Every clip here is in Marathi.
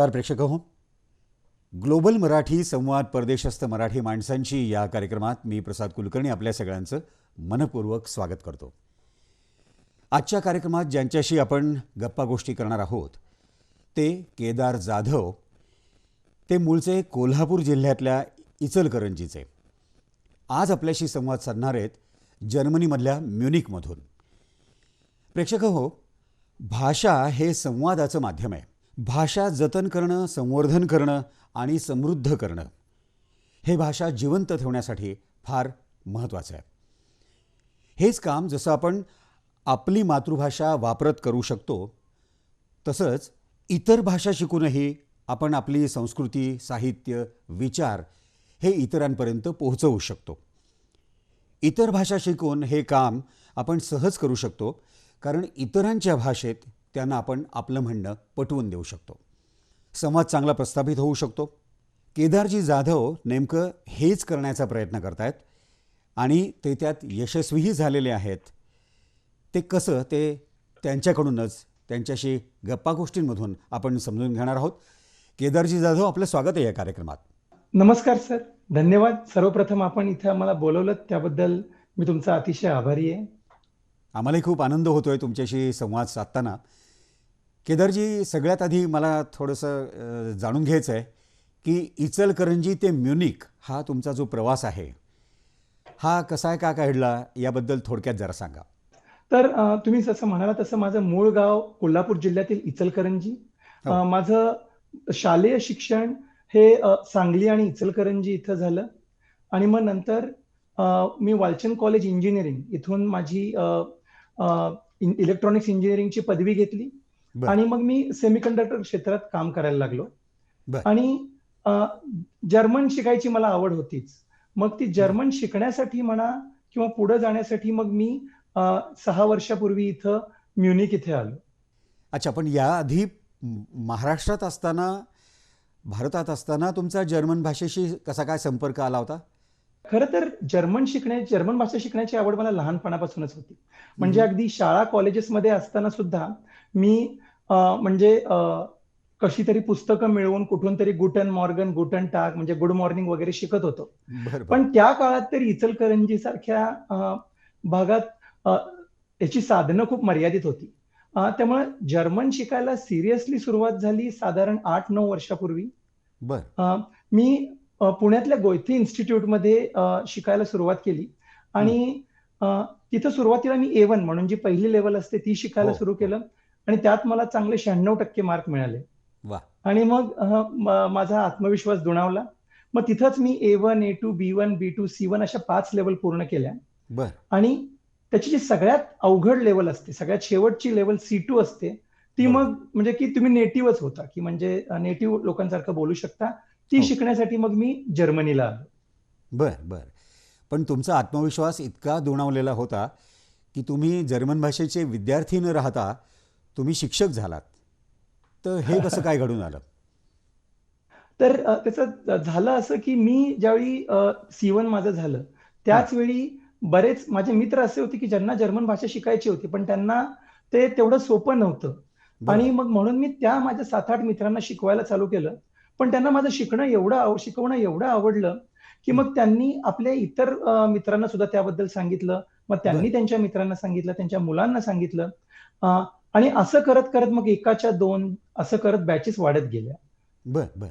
नमस्कार प्रेक्षक हो. ग्लोबल मराठी संवाद परदेशस्थ मराठी माणसांची या कार्यक्रमात मी प्रसाद कुलकर्णी आपल्या सगळ्यांचं मनपूर्वक स्वागत करतो. आजच्या कार्यक्रमात ज्यांच्याशी आपण गप्पा गोष्टी करणार आहोत ते केदार जाधव ते मूळचे कोल्हापूर जिल्ह्यातल्या इचलकरंजीचे. आज आपल्याशी संवाद साधणार आहेत जर्मनीमधल्या म्युनिकमधून. प्रेक्षक हो भाषा हे संवादाचं माध्यम आहे. भाषा जतन करणं संवर्धन करणं आणि समृद्ध करणं. हे भाषा जिवंत ठेवण्यासाठी फार महत्त्वाचं आहे. हेच काम जसं आपण आपली मातृभाषा वापरत करू शकतो तसंच इतर भाषा शिकूनही आपण आपली संस्कृती साहित्य विचार हे इतरांपर्यंत पोहोचवू शकतो. इतर भाषा शिकून हे काम आपण सहज करू शकतो कारण इतरांच्या भाषेत त्यांना आपण आपलं म्हणणं पटवून देऊ शकतो. संवाद चांगला प्रस्थापित होऊ शकतो. केदारजी जाधव नेमकं हेच करण्याचा प्रयत्न करतायत आणि ते त्यात यशस्वीही झालेले आहेत. ते कसं ते त्यांच्याकडूनच त्यांच्याशी गप्पा गोष्टींमधून आपण समजून घेणार आहोत. केदारजी जाधव आपलं स्वागत आहे या कार्यक्रमात. नमस्कार सर. धन्यवाद. सर्वप्रथम आपण इथे आम्हाला बोलवलं त्याबद्दल मी तुमचा अतिशय आभारी आहे. आम्हालाही खूप आनंद होतोय तुमच्याशी संवाद साधताना. केदारजी सगळ्यात आधी मला थोडंसं जाणून घ्यायचं आहे की इचलकरंजी ते म्युनिक हा तुमचा जो प्रवास आहे हा कसा आहे का घडला याबद्दल थोडक्यात जरा सांगा तर तुम्ही जसं म्हणाला तसं माझं मूळ गाव कोल्हापूर जिल्ह्यातील इचलकरंजी हो. माझं शालेय शिक्षण हे सांगली आणि इचलकरंजी इथं झालं आणि मग नंतर मी वालचंद कॉलेज इंजिनिअरिंग इथून माझी इलेक्ट्रॉनिक्स इंजिनिअरिंगची पदवी घेतली. आणि मग मी सेमीकंडक्टर क्षेत्रात काम करायला लागलो. आणि जर्मन शिकायची मला आवड होतीच. मग ती जर्मन शिकण्यासाठी म्हणा किंवा पुढे जाण्यासाठी मग मी सहा वर्षापूर्वी इथं म्युनिक इथे आलो. अच्छा पण याआधी महाराष्ट्रात असताना भारतात असताना तुमचा जर्मन भाषेशी कसा काय संपर्क आला होता? खरं तर जर्मन शिकण्या जर्मन भाषा शिकण्याची आवड मला लहानपणापासूनच होती. म्हणजे. अगदी शाळा कॉलेजेसमध्ये असताना सुद्धा मी म्हणजे कशी तरी पुस्तकं मिळवून कुठून तरी गुटन मॉर्गन गुटन टाक म्हणजे गुड मॉर्निंग वगैरे शिकत होतो. पण त्या काळात तरी इचलकरंजी सारख्या भागात याची साधनं खूप मर्यादित होती. त्यामुळे जर्मन शिकायला सिरियसली सुरुवात झाली साधारण आठ नऊ वर्षापूर्वी. मी पुण्यातल्या गोयथे इन्स्टिट्यूटमध्ये शिकायला सुरुवात केली. आणि तिथं सुरुवातीला मी ए वन म्हणून जी पहिली लेवल असते ती शिकायला हो, सुरू. केलं. आणि त्यात मला चांगले शहाण्णव टक्के मार्क मिळाले. आणि मग माझा आत्मविश्वास दुणावला. मग तिथंच मी A one A two B one B two C one अशा पाच लेवल पूर्ण केल्या. बरं. आणि त्याची जी सगळ्यात अवघड लेवल असते सगळ्यात शेवटची लेवल सी टू असते ती. मग म्हणजे की तुम्ही नेटिव्हच होता की म्हणजे नेटिव्ह लोकांसारखं बोलू शकता. ती हो. शिकण्यासाठी मग मी जर्मनीला आलो. बरं बरं. पण तुमचा आत्मविश्वास इतका दुणावलेला होता की तुम्ही जर्मन भाषेचे विद्यार्थी न राहता तुम्ही शिक्षक झालात तर हे कसं काय घडून आलं? तर त्याचं झालं असं की मी ज्यावेळी सी वन माझं झालं त्याच वेळी बरेच माझे मित्र असे होते की ज्यांना जर्मन भाषा शिकायची होती पण त्यांना ते तेवढं सोपं नव्हतं. आणि मग म्हणून मी त्या माझ्या सात आठ मित्रांना शिकवायला चालू केलं पण त्यांना माझं शिकणं एवढं शिकवणं एवढं आवडलं की मग त्यांनी आपल्या इतर मित्रांना सुद्धा त्याबद्दल सांगितलं मग त्यांनी. त्यांच्या मित्रांना सांगितलं त्यांच्या मुलांना सांगितलं. आणि असं करत करत मग एकाच्या दोन असं करत बॅचेस वाढत गेल्या. बरं बरं.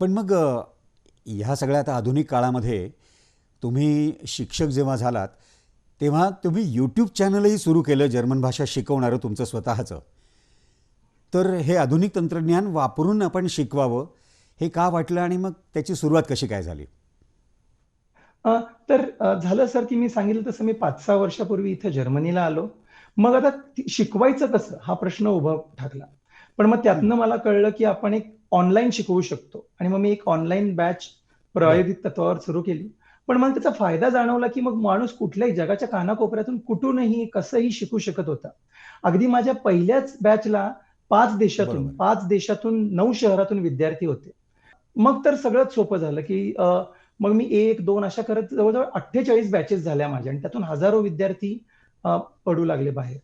पण मग ह्या सगळ्या आता आधुनिक काळामध्ये तुम्ही शिक्षक जेव्हा झालात तेव्हा तुम्ही यूट्यूब चॅनलही सुरू केलं जर्मन भाषा शिकवणारं तुमचं स्वतःचं. तर हे आधुनिक तंत्रज्ञान वापरून आपण शिकवावं हे का वाटलं आणि मग त्याची सुरुवात कशी काय झाली? तर झालं सर की मी सांगितलं तसं मी पाच सहा वर्षापूर्वी इथे जर्मनीला आलो. मग आता शिकवायचं कसं? हा प्रश्न उभा ठाकला. पण मग त्यातनं मला कळलं की आपण एक ऑनलाईन शिकवू शकतो. आणि मग मी एक ऑनलाईन बॅच प्रायोगिक तत्वावर सुरू केली. पण मला त्याचा फायदा जाणवला की मग माणूस कुठल्याही जगाच्या कानाकोपऱ्यातून कुठूनही कसंही शिकू शकत होता. अगदी माझ्या पहिल्याच बॅचला पाच देशातून. पाच देशातून नऊ शहरातून विद्यार्थी होते. मग तर सगळंच सोपं झालं की मग मी एक दोन अशा करत जवळजवळ अठ्ठेचाळीस बॅचेस झाल्या माझ्या. आणि त्यातून हजारो विद्यार्थी पडू लागले बाहेर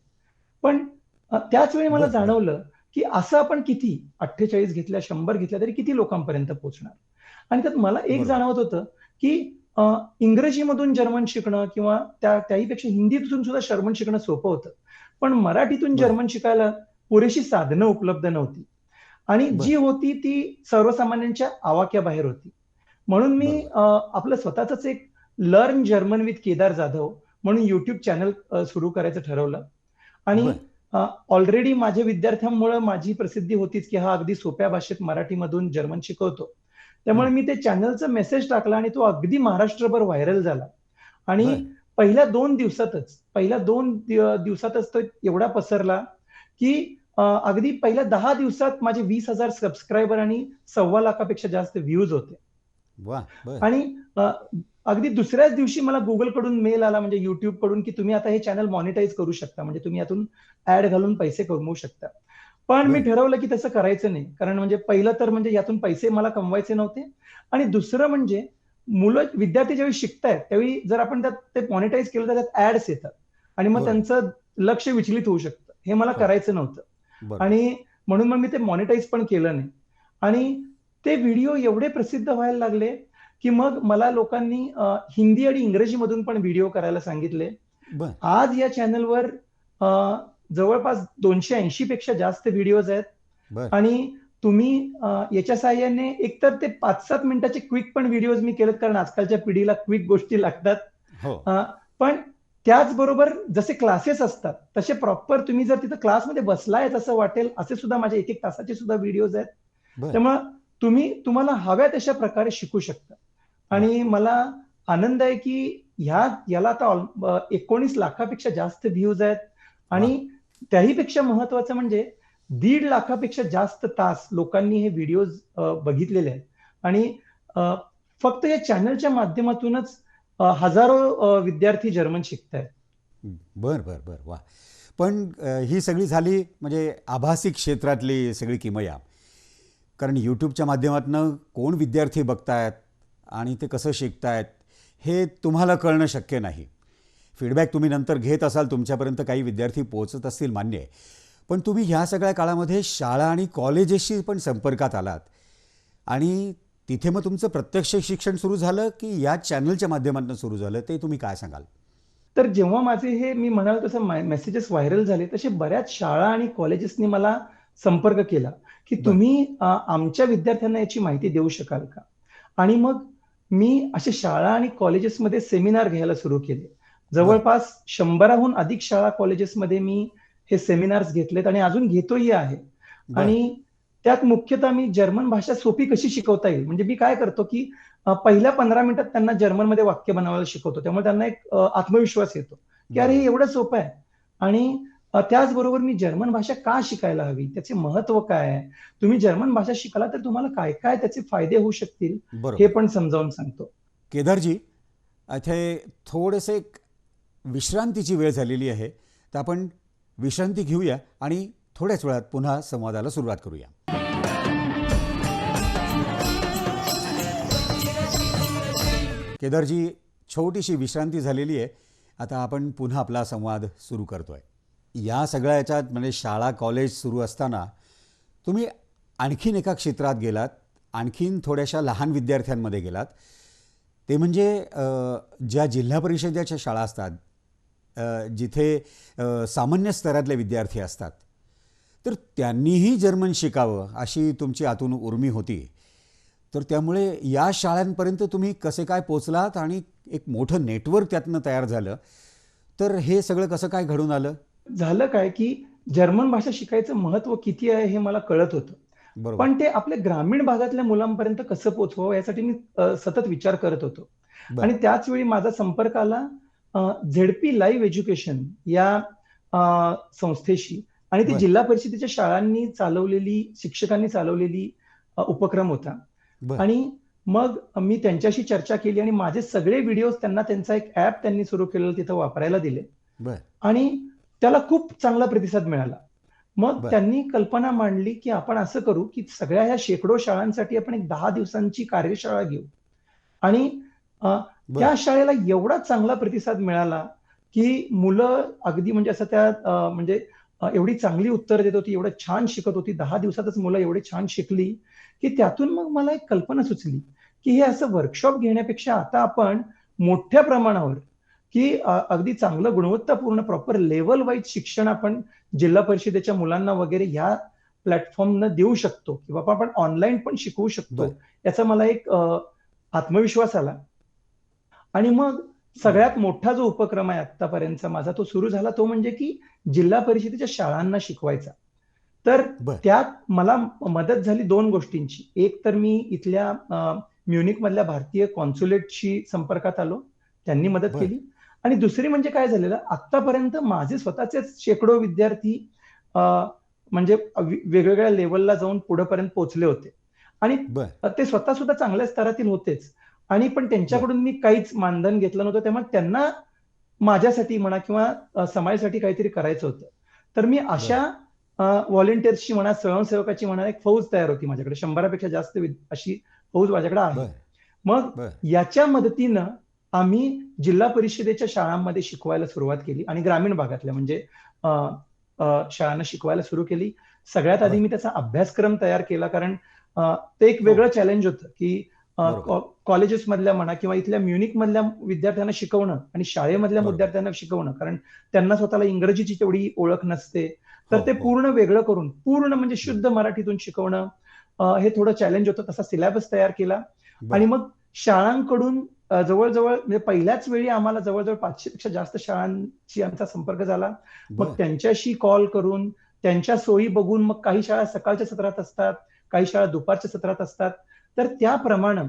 पण त्याच वेळी मला. जाणवलं की असं आपण किती अठ्ठेचाळीस घेतल्या शंभर घेतल्या तरी किती लोकांपर्यंत पोहोचणार आणि त्यात मला एक. जाणवत होतं की इंग्रजीमधून जर्मन शिकणं किंवा त्या त्याहीपेक्षा हिंदीतून सुद्धा जर्मन शिकणं सोपं होतं पण मराठीतून. जर्मन शिकायला पुरेशी साधनं उपलब्ध नव्हती आणि. जी होती ती सर्वसामान्यांच्या आवाक्याबाहेर होती म्हणून मी आपलं स्वतःच एक learn German with Kedar Jadhav म्हणून युट्यूब चॅनल सुरू करायचं ठरवलं आणि. ऑलरेडी माझ्या विद्यार्थ्यांमुळे माझी प्रसिद्धी होतीच की हा अगदी सोप्या भाषेत मराठीमधून जर्मन शिकवतो त्यामुळे. मी ते चॅनलचा मेसेज टाकला आणि तो अगदी महाराष्ट्रभर व्हायरल झाला आणि. पहिल्या दोन दिवसातच पहिल्या दोन दिवसातच तो एवढा पसरला की अगदी पहिल्या दहा दिवसात माझे वीस हजार सबस्क्रायबर आणि सव्वा लाखापेक्षा जास्त व्ह्यूज होते आणि अगदी दुसऱ्याच दिवशी मला गुगलकडून मेल आला म्हणजे युट्यूबकडून की तुम्ही आता हे चॅनल मॉनिटाईज करू शकता. म्हणजे तुम्ही यातून ऍड घालून पैसे कमवू शकता. पण मी. ठरवलं की तसं करायचं नाही. कारण म्हणजे पहिलं तर म्हणजे यातून पैसे मला कमवायचे नव्हते. आणि दुसरं म्हणजे मुलं विद्यार्थी ज्यावेळी शिकतायत त्यावेळी जर आपण त्यात ते मॉनिटाईज केलं तर त्यात ऍड्स येतात. आणि मग. त्यांचं लक्ष विचलित होऊ शकतं. हे मला हो. करायचं नव्हतं. आणि म्हणून मग मी ते मॉनिटाईज पण केलं नाही. आणि ते व्हिडिओ एवढे प्रसिद्ध व्हायला लागले की मग मला लोकांनी हिंदी आणि इंग्रजीमधून पण व्हिडिओ करायला सांगितले. आज या चॅनलवर जवळपास दोनशे ऐंशी पेक्षा जास्त व्हिडिओज आहेत. आणि तुम्ही याच्या साहाय्याने एकतर ते पाच सात मिनिटाचे क्विक पण व्हिडिओज मी केलेत कारण आजकालच्या पिढीला क्विक गोष्टी लागतात. हो. पण त्याचबरोबर जसे क्लासेस असतात तसे प्रॉपर तुम्ही जर तिथं क्लासमध्ये बसलायत असं वाटेल असे सुद्धा माझे एक एक तासाचे सुद्धा व्हिडिओज आहेत. त्यामुळं तुम्ही तुम्हाला हव्या तशा प्रकारे शिकू शकता. आणि मला आनंद आहे की ह्या याला आता एकोणीस लाखापेक्षा जास्त व्ह्यूज आहेत. आणि त्याहीपेक्षा महत्वाचं म्हणजे दीड लाखापेक्षा जास्त तास लोकांनी हे व्हिडिओज बघितलेले आहेत. आणि फक्त या चॅनलच्या माध्यमातूनच हजारो विद्यार्थी जर्मन शिकतायत. बर बर बर. वा. पण ही सगळी झाली म्हणजे आभासी क्षेत्रातली सगळी किमया कारण यूट्यूबच्या माध्यमातून कोण विद्यार्थी बघतायत आणि ते कसं शिकतायत हे तुम्हाला कळणं शक्य नाही. फीडबॅक तुम्ही नंतर घेत असाल तुमच्यापर्यंत काही विद्यार्थी पोहोचत असतील मान्य आहे. पण तुम्ही ह्या सगळ्या काळामध्ये शाळा आणि कॉलेजेसशी पण संपर्कात आलात. आणि तिथे मग तुमचं प्रत्यक्ष शिक्षण सुरू झालं की या चॅनलच्या माध्यमातून सुरू झालं ते तुम्ही काय सांगाल? तर जेव्हा माझे हे मी म्हणाल तसं मेसेजेस व्हायरल झाले तसे बऱ्याच शाळा आणि कॉलेजेसनी मला संपर्क केला की. तुम्ही आमच्या विद्यार्थ्यांना याची माहिती देऊ शकाल का? आणि मग मी असे शाळा आणि कॉलेजेसमध्ये सेमिनार घ्यायला सुरू केले. जवळपास शंभराहून अधिक शाळा कॉलेजेसमध्ये मी हे सेमिनार्स घेतलेत आणि अजून घेतोही आहे. आणि त्यात मुख्यतः मी जर्मन भाषा सोपी कशी शिकवता येईल? म्हणजे मी काय करतो की पहिल्या पंधरा मिनिटात त्यांना जर्मनमध्ये वाक्य बनवायला शिकवतो. त्यामुळे त्यांना एक आत्मविश्वास येतो की अरे हे एवढं सोपं आहे. आणि त्याचबरोबर मी जर्मन भाषा का शिकायला हवी? त्याचे महत्त्व काय आहे? तुम्ही जर्मन भाषा शिकला तर तुम्हाला काय काय त्याचे फायदे होऊ शकतील? हे पण समजावून सांगतो. केदारजी इथे थोडेसे विश्रांतीची वेळ झालेली आहे. तर आपण विश्रांती घेऊया आणि थोड्याच वेळात पुन्हा संवादाला सुरुवात करूया. केदारजी छोटीशी विश्रांती झालेली आहे. आता आपण पुन्हा आपला संवाद सुरू करतोय. या सगळ्या याच्यात म्हणजे शाळा कॉलेज सुरू असताना तुम्ही आणखीन एका क्षेत्रात गेलात आणखीन थोड्याशा लहान विद्यार्थ्यांमध्ये गेलात. ते म्हणजे ज्या जिल्हा परिषदेच्या शाळा असतात जिथे सामान्य स्तरातले विद्यार्थी असतात तर त्यांनीही जर्मन शिकावं अशी तुमची आतून उर्मी होती. तर त्यामुळे या शाळांपर्यंत तुम्ही कसे काय पोचलात आणि एक मोठं नेटवर्क त्यातनं तयार झालं? तर हे सगळं कसं काय घडून आलं? झालं काय की जर्मन भाषा शिकायचं महत्त्व किती आहे हे मला कळत होतं. पण ते आपल्या ग्रामीण भागातल्या मुलांपर्यंत कसं पोचवावं यासाठी मी सतत विचार करत होतो. आणि त्याच वेळी माझा संपर्क आला झेडपी लाईव्ह एज्युकेशन या संस्थेशी. आणि ती. जिल्हा परिषदेच्या शाळांनी चालवलेली शिक्षकांनी चालवलेली उपक्रम होता. आणि मग मी त्यांच्याशी चर्चा केली आणि माझे सगळे व्हिडिओज त्यांना त्यांचा एक ऍप त्यांनी सुरू केलेलं तिथं वापरायला दिले. आणि त्याला खूप चांगला प्रतिसाद मिळाला मग. त्यांनी कल्पना मांडली की आपण असं करू की सगळ्या ह्या शेकडो शाळांसाठी आपण एक दहा दिवसांची कार्यशाळा घेऊ आणि. त्या शाळेला एवढा चांगला प्रतिसाद मिळाला की मुलं अगदी म्हणजे असं त्या म्हणजे एवढी चांगली उत्तर देत होती एवढं छान शिकत होती दहा दिवसातच मुलं एवढी छान शिकली की त्यातून मग मला एक कल्पना सुचली की हे असं वर्कशॉप घेण्यापेक्षा आता आपण मोठ्या प्रमाणावर की अगदी चांगलं गुणवत्तापूर्ण प्रॉपर लेवल वाईज शिक्षण आपण जिल्हा परिषदेच्या मुलांना वगैरे ह्या प्लॅटफॉर्मनं देऊ शकतो की बाबा आपण ऑनलाईन पण शिकवू शकतो. याचा मला एक आत्मविश्वास आला आणि मग सगळ्यात मोठा जो उपक्रम आहे आतापर्यंतचा माझा तो सुरू झाला तो म्हणजे की जिल्हा परिषदेच्या शाळांना शिकवायचा तर. त्यात मला मदत झाली दोन गोष्टींची एक तर मी इथल्या म्युनिक मधल्या भारतीय कॉन्सुलेटशी संपर्कात आलो त्यांनी मदत. केली आणि दुसरी म्हणजे काय झालेलं? आतापर्यंत माझे स्वतःचेच शेकडो विद्यार्थी म्हणजे वेगवेगळ्या लेवलला जाऊन पुढेपर्यंत पोहोचले होते. आणि ते स्वतः सुद्धा चांगल्या स्तरातील होतेच. आणि पण त्यांच्याकडून मी काहीच मानधन घेतलं नव्हतं त्यामुळे त्यांना माझ्यासाठी म्हणा किंवा समाजासाठी काहीतरी करायचं होतं. तर मी अशा व्हॉलेंटियर्सची म्हणा स्वयंसेवकाची म्हणा एक फौज तयार होती माझ्याकडे. शंभरापेक्षा जास्त अशी फौज माझ्याकडे आहे. मग याच्या मदतीनं आम्ही जिल्हा परिषदेच्या शाळांमध्ये शिकवायला सुरुवात केली आणि ग्रामीण भागातल्या म्हणजे शाळांना शिकवायला सुरू केली सगळ्यात आधी. मी त्याचा अभ्यासक्रम तयार केला कारण ते एक हो. वेगळं चॅलेंज होतं की बरोबर. कॉलेजेस मधल्या म्हणा किंवा इथल्या म्युनिक मधल्या विद्यार्थ्यांना शिकवणं आणि शाळेमधल्या. विद्यार्थ्यांना शिकवणं कारण त्यांना स्वतःला इंग्रजीची तेवढी ओळख नसते तर हो, ते हो. पूर्ण वेगळं करून पूर्ण म्हणजे शुद्ध मराठीतून शिकवणं हे थोडं चॅलेंज होतं तसा सिलेबस तयार केला. आणि मग शाळांकडून जवळजवळ म्हणजे पहिल्याच वेळी आम्हाला जवळजवळ पाचशे पेक्षा जास्त शाळांशी आमचा संपर्क झाला. मग त्यांच्याशी कॉल करून त्यांच्या सोयी बघून मग काही शाळा सकाळच्या सत्रात असतात काही शाळा दुपारच्या सत्रात असतात. तर त्याप्रमाणे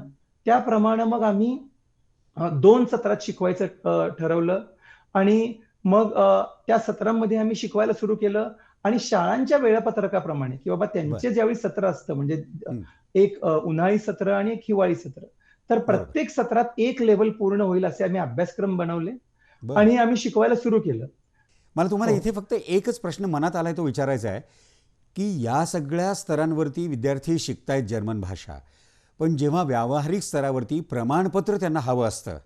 त्याप्रमाणे मग आम्ही दोन सत्रात शिकवायचं ठरवलं. आणि मग त्या सत्रांमध्ये आम्ही शिकवायला सुरू केलं. आणि शाळांच्या वेळापत्रकाप्रमाणे की बाबा त्यांचे ज्यावेळी सत्र असतं म्हणजे. एक उन्हाळी सत्र आणि एक हिवाळी सत्र. तर प्रत्येक सत्रात एक लेवल पूर्ण होईल असे आम्ही अभ्यासक्रम बनवले. आणि आम्ही शिकवायला सुरू केलं. मला तुम्हाला हो. इथे फक्त एकच प्रश्न मनात आलाय तो विचारायचा आहे की या सगळ्या स्तरांवरती विद्यार्थी शिकतायत जर्मन भाषा पण जेव्हा व्यावहारिक स्तरावरती प्रमाणपत्र त्यांना हवं असतं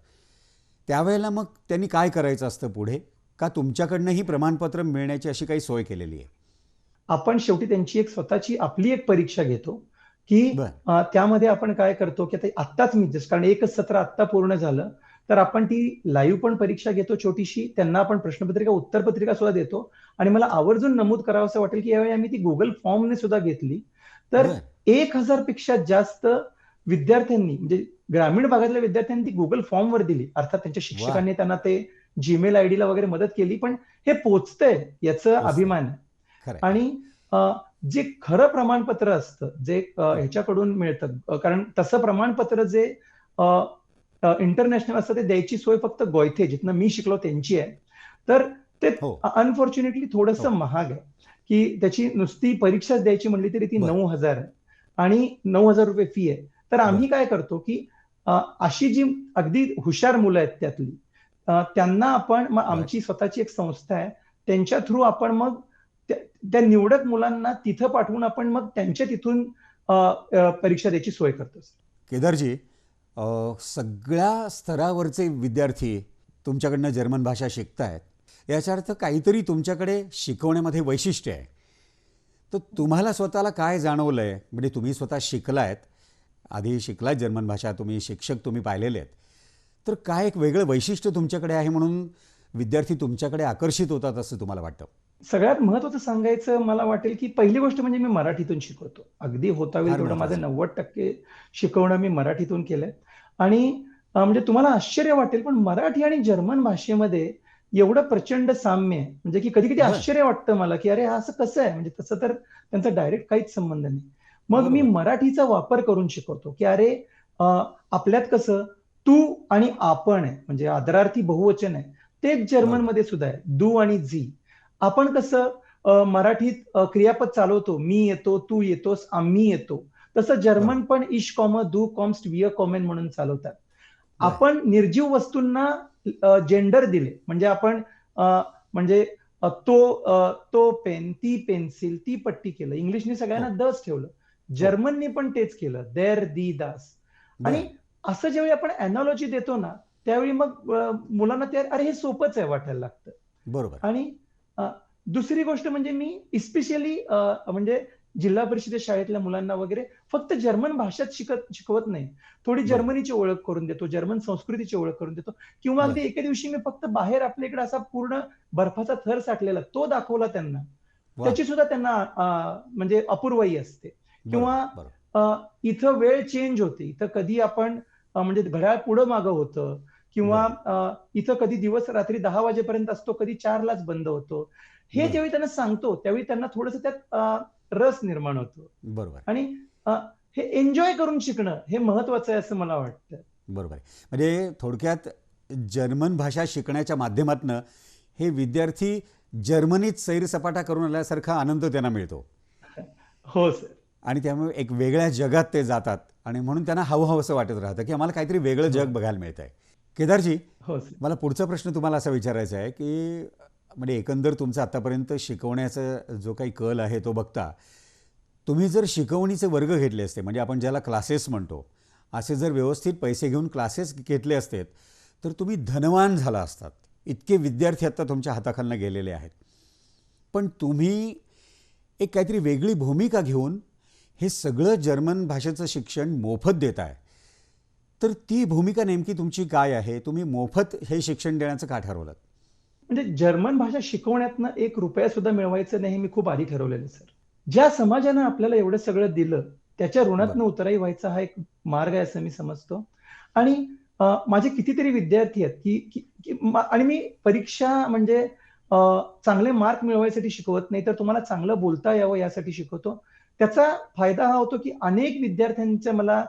त्यावेळेला मग त्यांनी काय करायचं असतं पुढे? का तुमच्याकडनं ही प्रमाणपत्र मिळण्याची अशी काही सोय केलेली आहे? आपण शेवटी त्यांची एक स्वतःची आपली एक परीक्षा घेतो. की त्यामध्ये आपण काय करतो की आता आत्ताच मी जस्ट कारण एकच सत्र आत्ता पूर्ण झालं तर आपण ती लाईव्ह पण परीक्षा घेतो छोटीशी त्यांना आपण प्रश्नपत्रिका उत्तरपत्रिका सुद्धा देतो आणि मला आवर्जून नमूद करावं असं वाटेल की यावेळी आम्ही ती गुगल फॉर्मने सुद्धा घेतली तर. एक हजारपेक्षा जास्त विद्यार्थ्यांनी म्हणजे ग्रामीण भागातल्या विद्यार्थ्यांनी ती गुगल फॉर्मवर दिली अर्थात त्यांच्या शिक्षकांनी त्यांना ते जीमेल आयडीला वगैरे मदत केली पण हे पोचतंय याचं. अभिमान. आणि जे खरं प्रमाणपत्र असतं जे ह्याच्याकडून मिळतं कारण तसं प्रमाणपत्र जे इंटरनॅशनल असतं ते द्यायची सोय फक्त गोयथे जिथनं मी शिकलो त्यांची आहे. तर ते हो. अनफॉर्च्युनेटली थोडंसं हो. महाग आहे की त्याची नुसती परीक्षाच द्यायची म्हणली तरी ती. नऊ हजार आहे आणि नऊ हजार रुपये फी आहे. तर आम्ही काय करतो की अशी जी अगदी हुशार मुलं आहेत त्यातली त्यांना आपण मग आमची स्वतःची एक संस्था आहे त्यांच्या थ्रू आपण मग त्या त्या निवडक मुलांना तिथं पाठवून आपण मग त्यांच्या तिथून परीक्षा द्यायची सोय करतो. केदारजी सगळ्या स्तरावरचे विद्यार्थी तुमच्याकडनं जर्मन भाषा शिकतायत. याचा अर्थ काहीतरी तुमच्याकडे शिकवण्यामध्ये वैशिष्ट्य आहे. तर तुम्हाला स्वतःला काय जाणवलं आहे म्हणजे तुम्ही स्वतः शिकलायत. आधी शिकलात जर्मन भाषा तुम्ही शिक्षक तुम्ही पाहिलेले आहेत. तर काय एक वेगळं वैशिष्ट्य तुमच्याकडे आहे म्हणून विद्यार्थी तुमच्याकडे आकर्षित होतात असं तुम्हाला वाटतं? सगळ्यात महत्वाचं सांगायचं मला वाटेल की पहिली गोष्ट म्हणजे मी मराठीतून शिकवतो अगदी होता होईल फार तेवढं माझं. नव्वद टक्के शिकवणं मी मराठीतून केलंय आणि म्हणजे तुम्हाला आश्चर्य वाटेल पण मराठी आणि जर्मन भाषेमध्ये एवढं प्रचंड साम्य आहे म्हणजे की कधी कधी. आश्चर्य वाटतं मला की अरे हा असं कसं आहे म्हणजे तसं तर त्यांचा डायरेक्ट काहीच संबंध नाही मग मी. मराठीचा वापर करून शिकवतो की अरे आपल्यात कसं तू आणि आपण आहे म्हणजे आदरार्थी बहुवचन आहे तेच जर्मनमध्ये सुद्धा आहे दू आणि झी आपण कसं मराठीत क्रियापद चालवतो मी येतो तू येतोस आम्ही येतो तसं जर्मन पण इश कॉम दू कॉम्स्ट विय कॉमेन म्हणून चालवतात. आपण निर्जीव वस्तूंना जेंडर दिले. म्हणजे आपण म्हणजे तो तो पेन ती पेन्सिल ती पट्टी केलं. इंग्लिशने सगळ्यांना हो. दस ठेवलं. जर्मननी पण तेच केलं. देर दी दास. आणि. असं ज्यावेळी आपण अॅनॉलॉजी देतो ना त्यावेळी मग मुलांना ते अरे हे सोपंच आहे वाटायला लागतं. बरोबर. आणि दुसरी गोष्ट म्हणजे मी इस्पेशली म्हणजे जिल्हा परिषद शाळेतल्या मुलांना वगैरे फक्त जर्मन भाषाच शिकत शिकवत नाही. थोडी. जर्मनीची ओळख करून देतो जर्मन संस्कृतीची ओळख करून देतो. किंवा अगदी. एके दिवशी मी फक्त बाहेर आपल्या इकडे असा पूर्ण बर्फाचा थर साठलेला तो दाखवला त्यांना. त्याची सुद्धा त्यांना म्हणजे अपूर्वाई असते. किंवा इथं वेळ चेंज होते. इथं कधी आपण म्हणजे घड्याळ पुढं मागं होतं. किंवा इथं कधी दिवस रात्री दहा वाजेपर्यंत असतो कधी चारलाच बंद होतो. हे. ज्यावेळी त्यांना सांगतो त्यावेळी त्यांना थोडस त्यात रस निर्माण होतो. बरोबर. आणि हे एन्जॉय करून शिकणं हे महत्वाचं आहे असं मला वाटतं. बरोबर म्हणजे थोडक्यात जर्मन भाषा शिकण्याच्या माध्यमातून हे विद्यार्थी जर्मनीत सैरसपाटा करून आल्यासारखा आनंद त्यांना मिळतो. हो सर. आणि त्यामुळे एक वेगळ्या जगात ते जातात आणि म्हणून त्यांना हवं असं वाटत राहतं की आम्हाला काहीतरी वेगळं जग बघायला मिळत आहे केदारजी हो मला पुढचा प्रश्न तुम्हाला असा विचारायचा आहे की म्हणजे एकंदर तुमचा आत्तापर्यंत शिकवण्याचा जो काही कल आहे तो बघता तुम्ही जर शिकवणीचे वर्ग घेतले असते म्हणजे आपण ज्याला क्लासेस म्हणतो असे जर व्यवस्थित पैसे घेऊन क्लासेस घेतले असते तर तुम्ही धनवान झाला असतात. इतके विद्यार्थी आत्ता तुमच्या हाताखालनं गेलेले आहेत. पण तुम्ही एक काहीतरी वेगळी भूमिका घेऊन हे सगळं जर्मन भाषेचं शिक्षण मोफत देत आहे तर ती भूमिका नेमकी तुमची काय आहे? तुम्ही मोफत हे शिक्षण देण्याचं का ठरवलं म्हणजे जर्मन भाषा शिकवण्यातनं एक रुपया सुद्धा मिळवायचं नाही मी खूप आधी ठरवलेलं सर. ज्या समाजानं आपल्याला एवढं सगळं दिलं त्याच्या ऋणातनं. उतराई व्हायचा हा एक मार्ग आहे असं मी समजतो. आणि माझे कितीतरी विद्यार्थी आहेत की की- आणि मी परीक्षा म्हणजे चांगले मार्क मिळवायसाठी शिकवत नाही तर तुम्हाला चांगलं बोलता यावं यासाठी शिकवतो. त्याचा फायदा हा होतो की अनेक विद्यार्थ्यांचे मला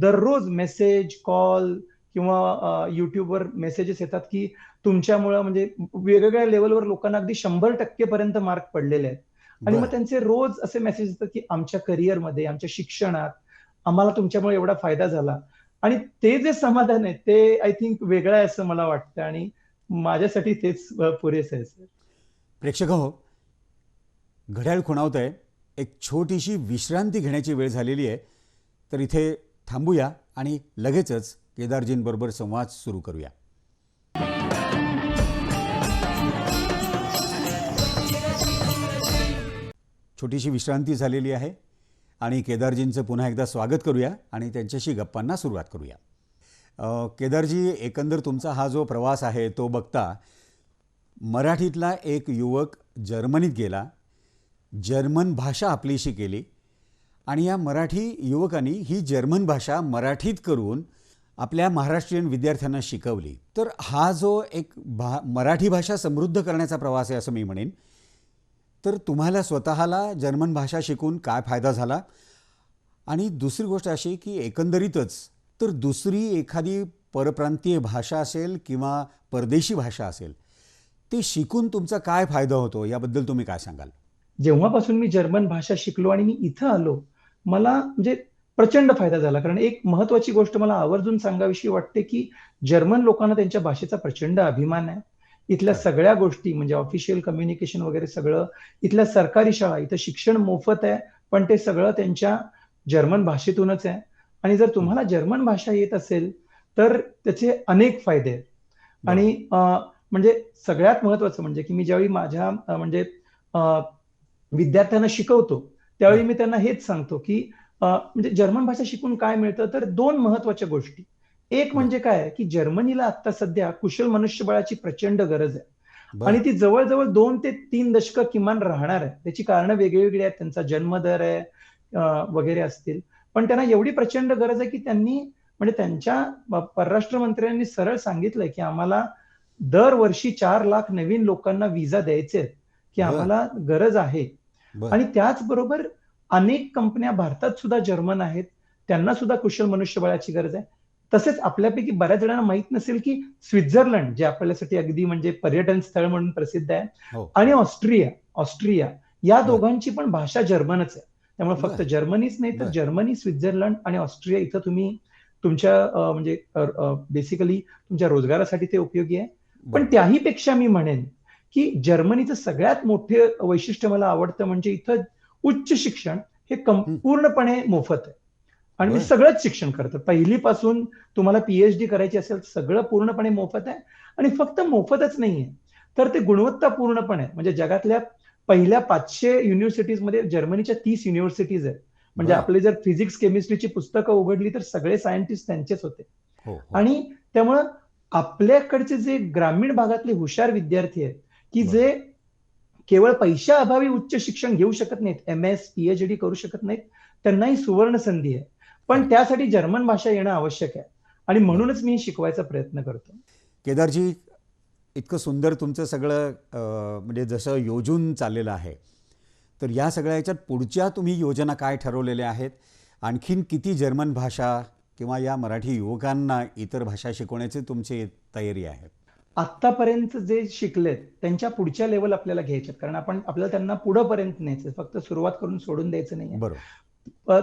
दररोज मेसेज कॉल किंवा युट्यूबवर मेसेजेस येतात की तुमच्यामुळं म्हणजे वेगवेगळ्या लेवलवर लोकांना अगदी शंभर टक्केपर्यंत मार्क पडलेले आहेत. आणि मग. त्यांचे रोज असे मेसेज येतात की आमच्या करिअरमध्ये आमच्या शिक्षणात आम्हाला तुमच्यामुळे एवढा फायदा झाला. आणि ते जे समाधान आहे ते आय थिंक वेगळं आहे असं मला वाटतं. आणि माझ्यासाठी तेच पुरेसं आहे सर प्रेक्षक हो घड्याळ खुणावत आहे एक छोटीशी विश्रांती घेण्याची वेळ झालेली आहे. तर इथे थांबूया आणि लगेचच केदारजींबरोबर संवाद सुरू करूया. छोटीशी विश्रांती झालेली आहे आणि केदारजींचं पुन्हा एकदा स्वागत करूया आणि त्यांच्याशी गप्पांना सुरुवात करूया. केदारजी एकंदर तुमचा हा जो प्रवास आहे तो बघता मराठीतला एक युवक जर्मनीत गेला. जर्मन भाषा आपलीशी केली. आणि या मराठी युवकांनी ही जर्मन भाषा मराठीत करून आपल्या महाराष्ट्रीयन विद्यार्थ्यांना शिकवली. तर हा जो एक भा मराठी भाषा समृद्ध करण्याचा प्रवास आहे असं मी म्हणेन. तर तुम्हाला स्वतःला जर्मन भाषा शिकून काय फायदा झाला? आणि दुसरी गोष्ट अशी की एकंदरीतच तर दुसरी एखादी परप्रांतीय भाषा असेल किंवा परदेशी भाषा असेल ते शिकून तुमचा काय फायदा होतो? याबद्दल तुम्ही काय सांगाल? जेव्हापासून मी जर्मन भाषा शिकलो आणि मी इथं आलो मला म्हणजे प्रचंड फायदा झाला. कारण एक महत्वाची गोष्ट मला आवर्जून सांगावीशी वाटते की जर्मन लोकांना त्यांच्या भाषेचा प्रचंड अभिमान आहे. इथल्या सगळ्या गोष्टी म्हणजे ऑफिशियल कम्युनिकेशन वगैरे सगळं इथल्या सरकारी शाळा इथं शिक्षण मोफत आहे पण ते सगळं त्यांच्या जर्मन भाषेतूनच आहे. आणि जर तुम्हाला जर्मन भाषा येत असेल तर त्याचे अनेक फायदे आहेत. आणि म्हणजे सगळ्यात महत्वाचं म्हणजे की मी ज्यावेळी माझ्या म्हणजे विद्यार्थ्यांना शिकवतो त्यावेळी मी त्यांना हेच सांगतो की म्हणजे जर्मन भाषा शिकून काय मिळतं तर दोन महत्त्वाच्या गोष्टी. एक म्हणजे काय की जर्मनीला आता सध्या कुशल मनुष्यबळाची प्रचंड गरज आहे. आणि ती जवळजवळ दोन ते तीन दशकं किमान राहणार आहे. त्याची कारणं वेगवेगळी आहेत. त्यांचा जन्मदर आहे वगैरे असतील. पण त्यांना एवढी प्रचंड गरज आहे की त्यांनी म्हणजे त्यांच्या परराष्ट्र मंत्र्यांनी सरळ सांगितलंय की आम्हाला दरवर्षी चार लाख नवीन लोकांना विजा द्यायचे आहेत की. आम्हाला गरज आहे. आणि त्याचबरोबर अनेक कंपन्या भारतात सुद्धा जर्मन आहेत त्यांना सुद्धा कुशल मनुष्यबळाची गरज आहे तसेच आपल्यापैकी बऱ्याच जणांना माहीत नसेल की स्वित्झर्लंड जे आपल्यासाठी अगदी म्हणजे पर्यटन स्थळ म्हणून प्रसिद्ध आहे हो आणि ऑस्ट्रिया ऑस्ट्रिया या. दोघांची पण भाषा जर्मनच आहे त्यामुळे फक्त. जर्मनीच नाही तर. जर्मनी स्वित्झर्लंड आणि ऑस्ट्रिया इथं तुम्ही तुमच्या म्हणजे बेसिकली तुमच्या रोजगारासाठी ते उपयोगी आहे पण. त्याही पेक्षा मी म्हणेन की जर्मनीचं सगळ्यात मोठे वैशिष्ट्य मला आवडतं म्हणजे इथं उच्च शिक्षण हे. पूर्णपणे मोफत आहे आणि मी. सगळंच शिक्षण करतो पहिलीपासून तुम्हाला पीएचडी करायची असेल सगळं पूर्णपणे मोफत आहे आणि फक्त मोफतच नाहीये तर ते गुणवत्तापूर्णपणे म्हणजे जगातल्या पहिल्या पाचशे युनिव्हर्सिटीजमध्ये जर्मनीच्या तीस युनिव्हर्सिटीज आहेत म्हणजे. आपली जर फिजिक्स केमिस्ट्रीची पुस्तकं उघडली तर सगळे सायंटिस्ट त्यांचेच होते हो हो. आणि त्यामुळं आपल्याकडचे जे ग्रामीण भागातले हुशार विद्यार्थी आहेत की. जे केवळ पैशाअभावी उच्च शिक्षण घेऊ शकत नाहीत एम एस पीएचडी करू शकत नाहीत त्यांनाही सुवर्ण संधी आहे. पण त्यासाठी जर्मन भाषा येणं आवश्यक आहे. आणि म्हणूनच मी शिकवायचा प्रयत्न करतो. केदारजी इतकं सुंदर तुमचं सगळं म्हणजे जसं योजून चाललेलं आहे तर या सगळ्या याच्यात पुढच्या तुम्ही योजना काय ठरवलेल्या आहेत? आणखीन किती जर्मन भाषा किंवा या मराठी युवकांना इतर भाषा शिकवण्याची तुमची तयारी आहे? आत्तापर्यंत जे शिकलेत त्यांच्या पुढच्या लेवल आपल्याला घ्यायच्यात. कारण आपण आपल्याला त्यांना पुढंपर्यंत न्यायचं फक्त सुरुवात करून सोडून द्यायचं नाही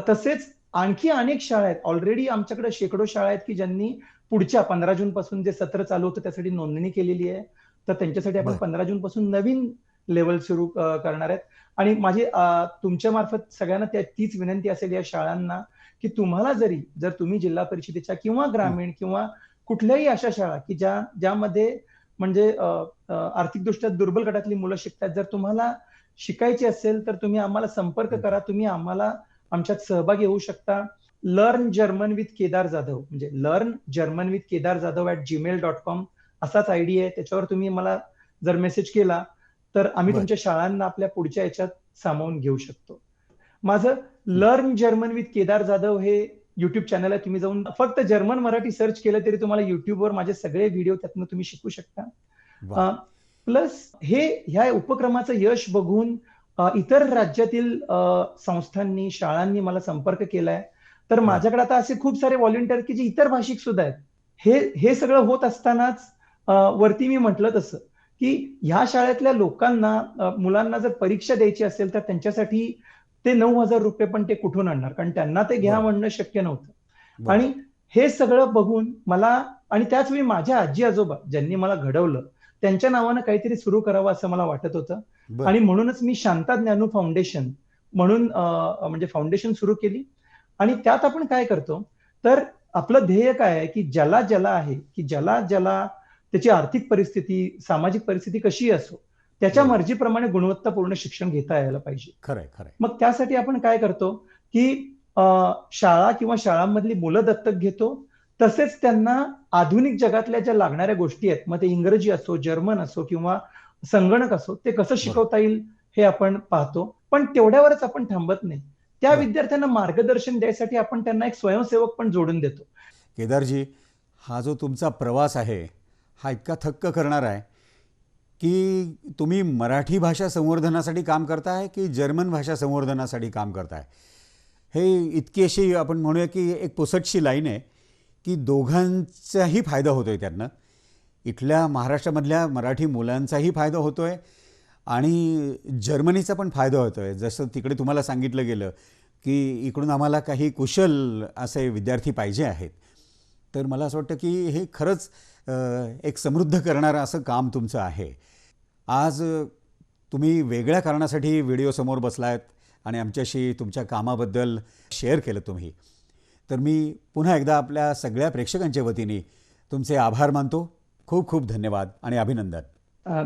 तसेच आणखी अनेक शाळा आहेत. ऑलरेडी आमच्याकडे शेकडो शाळा आहेत की ज्यांनी पुढच्या पंधरा जून पासून जे सत्र चालू होतं त्यासाठी नोंदणी केलेली आहे. तर त्यांच्यासाठी आपण. पंधरा जून पासून नवीन लेवल सुरू करणार आहेत. आणि माझी तुमच्या मार्फत सगळ्यांना त्या तीच विनंती असेल या शाळांना की तुम्हाला जरी जर तुम्ही जिल्हा परिषदेच्या किंवा ग्रामीण किंवा कुठल्याही अशा शाळा की ज्या ज्यामध्ये म्हणजे आर्थिकदृष्ट्या दुर्बल गटातली मुलं शिकतात. जर तुम्हाला शिकायची असेल तर तुम्ही आम्हाला संपर्क. करा. तुम्ही आम्हाला आमच्यात सहभागी होऊ शकता. Learn German with Kedar Jadhav म्हणजे learn German with Kedar Jadhav at Gmail dot com असाच आयडी आहे. त्याच्यावर तुम्ही मला जर मेसेज केला तर आम्ही. तुमच्या शाळांना आपल्या पुढच्या याच्यात सामावून घेऊ शकतो. माझं learn German with Kedar Jadhav हे युट्यूब चॅनल आहे तुम्ही जाऊन फक्त जर्मन मराठी सर्च केलं तरी तुम्हाला युट्यूबवर माझे सगळे व्हिडिओ त्यातनं तुम्ही शिकू शकता. प्लस हे ह्या उपक्रमाचं यश बघून इतर राज्यातील संस्थांनी शाळांनी मला संपर्क केलाय तर. माझ्याकडे आता असे खूप सारे व्हॉलेंटियर की जे इतर भाषिक सुद्धा आहेत हे हे सगळं होत असतानाच वरती मी म्हटलं तसं की ह्या शाळेतल्या लोकांना मुलांना जर परीक्षा द्यायची असेल तर त्यांच्यासाठी ते नऊ हजार रुपये पण ते कुठून आणणार कारण त्यांना ते घ्या. म्हणणं शक्य नव्हतं. आणि हे सगळं बघून मला आणि त्याच वेळी माझ्या आजी आजोबा ज्यांनी मला घडवलं त्यांच्या नावानं काहीतरी सुरू करावं असं मला वाटत होतं. आणि म्हणूनच मी शांता ज्ञानू फाउंडेशन म्हणून म्हणजे फाउंडेशन सुरू केली आणि त्यात आपण काय करतो तर आपलं ध्येय काय आहे की ज्याला ज्याला आहे की ज्याला ज्याला त्याची आर्थिक परिस्थिती सामाजिक परिस्थिती कशी असो त्याच्या बरोबर. मर्जीप्रमाणे गुणवत्तापूर्ण शिक्षण घेता यायला पाहिजे. खरंय खरंय. मग त्यासाठी आपण काय करतो की शाळा किंवा शाळांमधली मुलं दत्तक घेतो. तसेच त्यांना आधुनिक जगातल्या ज्या लागणाऱ्या गोष्टी आहेत मग ते इंग्रजी असो जर्मन असो किंवा संगणक असो ते कसं शिकवता येईल हे आपण पाहतो. पण तेवढ्यावरच आपण थांबत नाही. त्या. विद्यार्थ्यांना मार्गदर्शन द्यायसाठी आपण त्यांना एक स्वयंसेवक पण जोडून देतो. केदारजी हा जो तुमचा प्रवास आहे हा इतका थक्क करणार आहे. की तुम्ही मराठी भाषा संवर्धनासाठी काम करताय की जर्मन भाषा संवर्धनासाठी काम करताय? हे इतकी अशी आपण म्हणूया की एक पुसटशी लाईन आहे की दोघांचाही फायदा होतो आहे त्यांना. इथल्या महाराष्ट्रामधल्या मराठी मुलांचाही फायदा होतो आहे आणि जर्मनीचा पण फायदा होतो आहे जसं तिकडे तुम्हाला सांगितलं गेलं की इकडून आम्हाला काही कुशल असे विद्यार्थी पाहिजे आहेत. तर मला असं वाटतं की हे खरंच एक समृद्ध करणारं असं काम तुमचं आहे. आज तुम्ही वेगळ्या कारणासाठी व्हिडिओसमोर बसलायत आणि आमच्याशी तुमच्या कामाबद्दल शेअर केलं तुम्ही. तर मी पुन्हा एकदा आपल्या सगळ्या प्रेक्षकांच्या वतीने तुमचे आभार मानतो. खूप खूप धन्यवाद आणि अभिनंदन.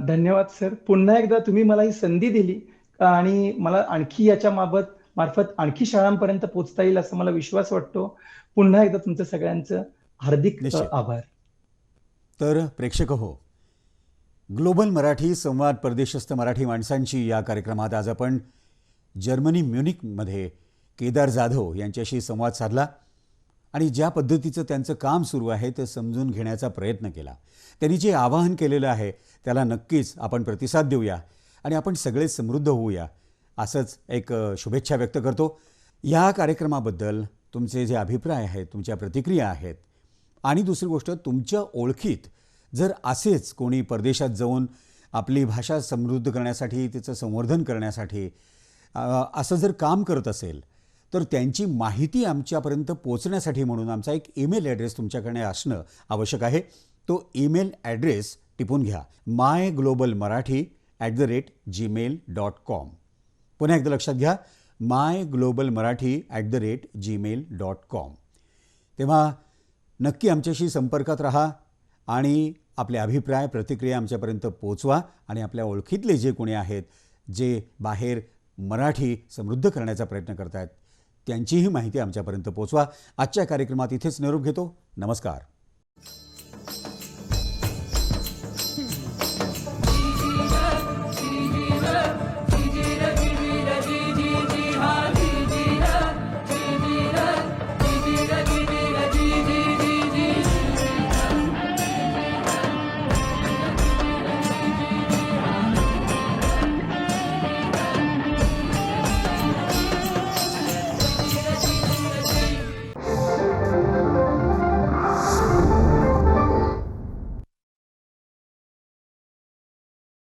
धन्यवाद सर. पुन्हा एकदा तुम्ही मला ही संधी दिली आणि मला आणखी याच्या मार्फत मार्फत आणखी शाळांपर्यंत पोचता येईल असं मला विश्वास वाटतो. पुन्हा एकदा तुमचं सगळ्यांचं हार्दिक. आभार. तर प्रेक्षक हो ग्लोबल मराठी संवाद परदेशस्थ मराठी माणसांची या कार्यक्रमात आज आपण जर्मनी म्युनिकमध्ये केदार जाधव यांच्याशी संवाद साधला आणि ज्या पद्धतीचं त्यांचं काम सुरू आहे ते समजून घेण्याचा प्रयत्न केला. त्यांनी जे आवाहन केलेलं आहे त्याला नक्कीच आपण प्रतिसाद देऊया आणि आपण सगळे समृद्ध होऊया असंच एक शुभेच्छा व्यक्त करतो. या कार्यक्रमाबद्दल तुमचे जे अभिप्राय आहेत तुमच्या प्रतिक्रिया आहेत आणि दुसरी गोष्ट तुमच्या ओळखीत जर असेच कोणी परदेशात जाऊन आपली भाषा समृद्ध करण्यासाठी तिचं संवर्धन करण्यासाठी असं जर काम करत असेल तर त्यांची माहिती आमच्यापर्यंत पोचण्यासाठी म्हणून आमचा एक ईमेल ॲड्रेस तुमच्याकडे असणं आवश्यक आहे. तो ईमेल ॲड्रेस टिपून घ्या. My global Marathi at the rate Gmail dot com. पुन्हा एकदा लक्षात घ्या. My global Marathi at the rate Gmail dot com. तेव्हा नक्की आमच्याशी संपर्कात राहा आणि आपले अभिप्राय प्रतिक्रिया आमच्यापर्यंत पोचवा आणि आपल्या ओळखीतले जे कोणी आहेत जे बाहेर मराठी समृद्ध करण्याचा प्रयत्न करत आहेत त्यांचीही माहिती आमच्यापर्यंत पोचवा. आजच्या कार्यक्रमात इथेच निरोप घेतो. नमस्कार.